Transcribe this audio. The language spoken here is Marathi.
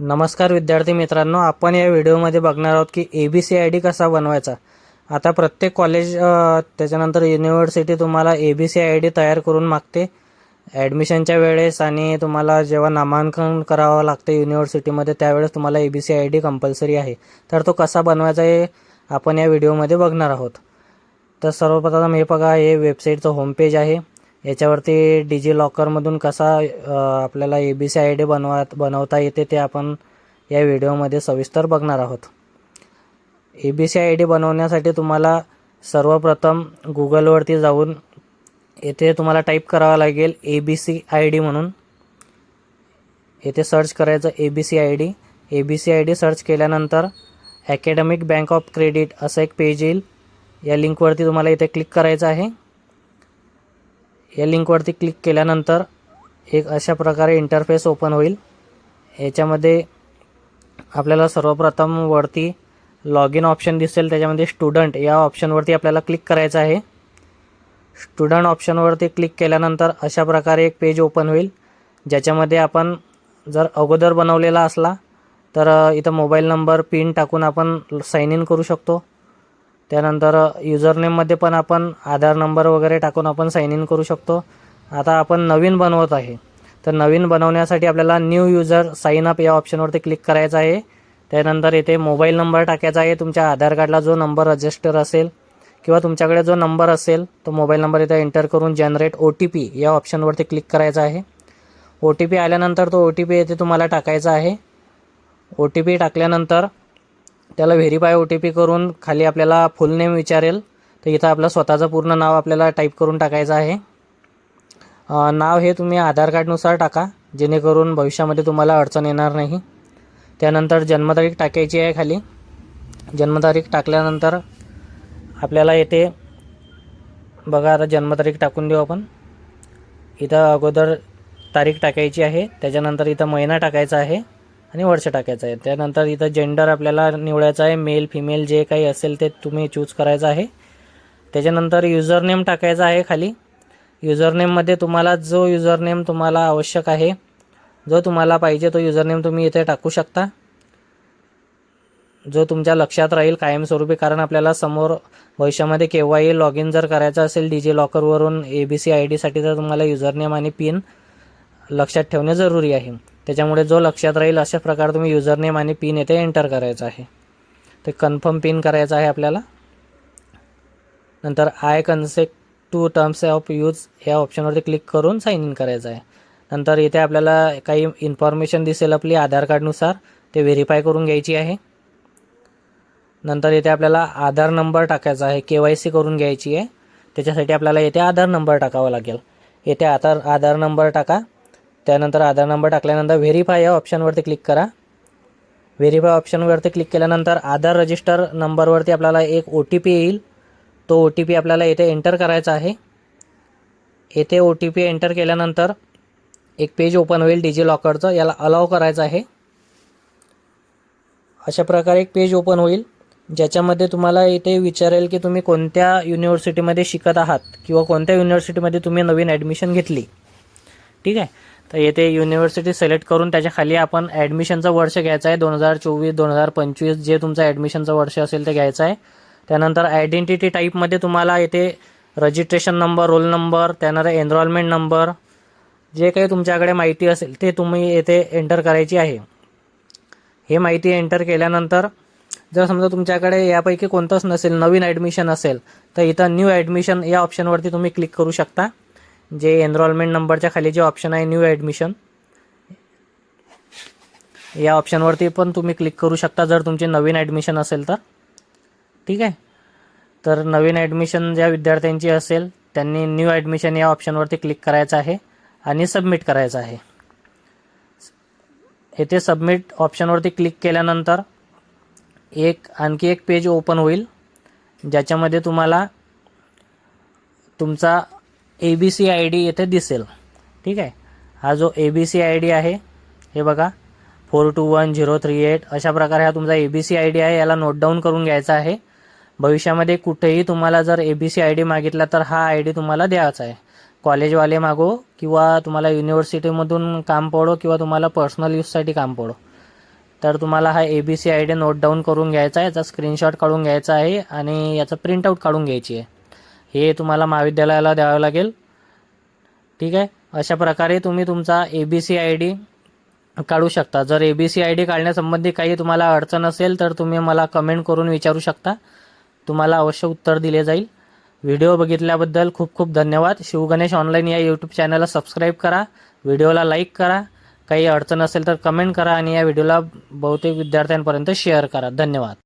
नमस्कार विद्यार्थी मित्रांनो आपण या व्हिडिओमध्ये बघणार आहोत की A B C I D कसा बनवायचा. आता प्रत्येक कॉलेज त्याच्यानंतर युनिव्हर्सिटी तुम्हाला A B C I D तयार करून मागते. ॲडमिशनच्या वेळेस आणि तुम्हाला जेव्हा नामांकन करावं लागतं युनिव्हर्सिटीमध्ये त्यावेळेस तुम्हाला A B C I D compulsory आहे. तर तो कसा बनवायचा हे आपण या व्हिडिओमध्ये बघणार आहोत. तर सर्वप्रथम हे बघा हे वेबसाईटचं होम पेज आहे. याच्यावरती डिजी लॉकरमधून कसा आपल्याला A B C I D बनवा बनवता येते ते आपण या व्हिडिओमध्ये सविस्तर बघणार आहोत. A B C I D बनवण्यासाठी तुम्हाला सर्वप्रथम गुगलवरती जाऊन येथे तुम्हाला टाईप करावं लागेल A B C I D म्हणून. येथे सर्च करायचं A B C I D A B C I D search केल्यानंतर ॲकॅडमिक बँक ऑफ क्रेडिट असं एक पेज येईल. या लिंकवरती तुम्हाला इथे क्लिक करायचं आहे. या लिंकवरती क्लिक केल्यानंतर एक अशा प्रकारे इंटरफेस ओपन होईल. याच्यामध्ये आपल्याला सर्वप्रथम वरती लॉग इन ऑप्शन दिसेल. त्याच्यामध्ये स्टुडंट या ऑप्शनवरती आपल्याला क्लिक करायचं आहे. स्टुडंट ऑप्शनवरती क्लिक केल्यानंतर अशा प्रकारे एक पेज ओपन होईल. ज्याच्यामध्ये आपण जर अगोदर बनवलेला असला तर इथं मोबाईल नंबर पिन टाकून आपण साइन इन करू शकतो. त्यानंतर युजरनेममध्ये पण आपण आधार नंबर वगैरे टाकून आपण साइन इन करू शकतो. आता आपण नवीन बनवत आहे. तर नवीन बनवण्यासाठी आपल्याला न्यू युजर साईन अप या ऑप्शनवरती क्लिक करायचं आहे. त्यानंतर इथे मोबाईल नंबर टाकायचा आहे. तुमच्या आधार कार्डला जो नंबर रजिस्टर असेल किंवा तुमच्याकडे जो नंबर असेल तो मोबाईल नंबर इथे एंटर करून जनरेट ओ टी पी या ऑप्शनवरती क्लिक करायचा आहे. ओ टी पी आल्यानंतर तो ओ टी पी इथे तुम्हाला टाकायचा आहे. ओ टी पी टाकल्यानंतर त्याला व्हेरीफाय ओ टी पी करून खाली आपल्याला फुल नेम विचारेल. तर इथं आपलं स्वतःचं पूर्ण नाव आपल्याला टाईप करून टाकायचं आहे. नाव हे तुम्ही आधार कार्डनुसार टाका जेणेकरून भविष्यामध्ये तुम्हाला अडचण येणार नाही. त्यानंतर जन्मतारीख टाकायची आहे खाली. जन्मतारीख टाकल्यानंतर आपल्याला येते बघा आता जन्मतारीख टाकून देऊ आपण. इथं अगोदर तारीख टाकायची आहे त्याच्यानंतर इथं महिना टाकायचा आहे. आणि वर्ष टाकायचं आहे. त्यानंतर इथं जेंडर आपल्याला निवडायचं आहे. मेल फिमेल जे काही असेल ते तुम्ही चूज करायचं आहे. त्याच्यानंतर युजरनेम टाकायचा आहे खाली. युजरनेममध्ये तुम्हाला जो युजरनेम तुम्हाला आवश्यक आहे जो तुम्हाला पाहिजे तो युजरनेम तुम्ही इथे टाकू शकता. जो तुमच्या लक्षात राहील कायमस्वरूपी कारण आपल्याला समोर भविष्यामध्ये केव्हाही लॉग इन जर करायचं असेल डिजी लॉकरवरून ए बी सी आय डीसाठी तर तुम्हाला युजरनेम आणि पिन लक्षात ठेवणे जरुरी आहे. त्याच्यामुळे जो लक्षात राहील अशा प्रकारे तुम्ही युजरनेम आणि पिन येथे एंटर करायचं आहे. ते कन्फर्म पिन करायचं आहे आपल्याला. नंतर I consent to terms of use या ऑप्शनवरती क्लिक करून साईन इन करायचं आहे. नंतर इथे आपल्याला काही इन्फॉर्मेशन दिसेल आपली आधार कार्डनुसार ते व्हेरीफाय करून घ्यायची आहे. नंतर इथे आपल्याला आधार नंबर टाकायचा आहे. के वाय सी करून घ्यायची आहे. त्याच्यासाठी आपल्याला येथे आधार नंबर टाकावा लागेल. येथे आधार आधार नंबर टाका. त्यानंतर आधार नंबर टाकल्यानंतर व्हेरीफाय या ऑप्शनवरती क्लिक करा. व्हेरीफाय ऑप्शनवरती क्लिक केल्यानंतर आधार रजिस्टर नंबरवरती आपल्याला एक ओ टी पी येईल. तो ओ टी पी आपल्याला येथे एंटर करायचा आहे. येथे ओ टी पी एंटर केल्यानंतर एक पेज ओपन होईल डिजी लॉकरचं याला अलाव करायचं आहे. अशा प्रकारे एक पेज ओपन होईल. ज्याच्यामध्ये तुम्हाला इथे विचारेल की तुम्ही कोणत्या युनिव्हर्सिटीमध्ये शिकत आहात किंवा कोणत्या युनिव्हर्सिटीमध्ये तुम्ही नवीन ॲडमिशन घेतली. ठीक आहे? तर येथे युनिव्हर्सिटी सिलेक्ट करून त्याच्याखाली आपण ॲडमिशनचं वर्ष घ्यायचं आहे. दोन हजार चोवीस दोन हजार पंचवीस जे तुमचं ॲडमिशनचं वर्ष असेल ते घ्यायचं आहे. त्यानंतर आयडेंटिटी टाईपमध्ये तुम्हाला येथे रजिस्ट्रेशन नंबर रोल नंबर त्यानंतर एनरोलमेंट नंबर जे काही तुमच्याकडे माहिती असेल ते तुम्ही येथे एंटर करायची आहे. हे माहिती एंटर केल्यानंतर जर समजा तुमच्याकडे यापैकी कोणतंच नसेल नवीन ॲडमिशन असेल तर इथं न्यू ॲडमिशन या ऑप्शनवरती तुम्ही क्लिक करू शकता. जे एनरोलमेंट नंबरच्या खाली जे ऑप्शन आहे न्यू ॲडमिशन या ऑप्शनवरती पण तुम्ही क्लिक करू शकता. जर तुमचे नवीन ॲडमिशन असेल तर. ठीक आहे? तर नवीन ॲडमिशन ज्या विद्यार्थ्यांची असेल त्यांनी न्यू ॲडमिशन या ऑप्शनवरती क्लिक करायचं आहे आणि सबमिट करायचं आहे. येथे सबमिट ऑप्शनवरती क्लिक केल्यानंतर एक आणखी एक पेज ओपन होईल ज्याच्यामध्ये तुम्हाला तुमचा A B C I D येथे दिसेल. ठीक आहे? हा जो A B C I D आहे हे बघा. Four two one zero three eight अशा प्रकारे हा तुमचा A B C I D आहे याला नोट डाऊन करून घ्यायचा आहे. भविष्यामध्ये कुठेही तुम्हाला जर A B C I D मागितला तर हा आय डी तुम्हाला द्यायचा आहे. कॉलेजवाले मागो किंवा तुम्हाला युनिव्हर्सिटीमधून काम पडो किंवा तुम्हाला पर्सनल यूजसाठी काम पडो. तर तुम्हाला हा A B C I D note down करून घ्यायचा आहे. याचा स्क्रीनशॉट काढून घ्यायचा आहे आणि याचं प्रिंटआउट काढून घ्यायची आहे. हे तुम्हाला महाविद्यालयाला द्यावं लागेल. ठीक आहे? अशा प्रकारे तुम्ही तुमचा A B C I D काढू शकता. जर A B C I D काढण्यासंबंधी काही तुम्हाला अडचण असेल तर तुम्ही मला कमेंट करून विचारू शकता. तुम्हाला अवश्य उत्तर दिले जाईल. व्हिडिओ बघितल्याबद्दल खूप खूप धन्यवाद. शिवगणेश ऑनलाईन या यूट्यूब चॅनलला सबस्क्राईब करा. व्हिडिओला लाईक करा. काही अडचण असेल तर कमेंट करा आणि या व्हिडिओला बहुतेक विद्यार्थ्यांपर्यंत शेअर करा. धन्यवाद.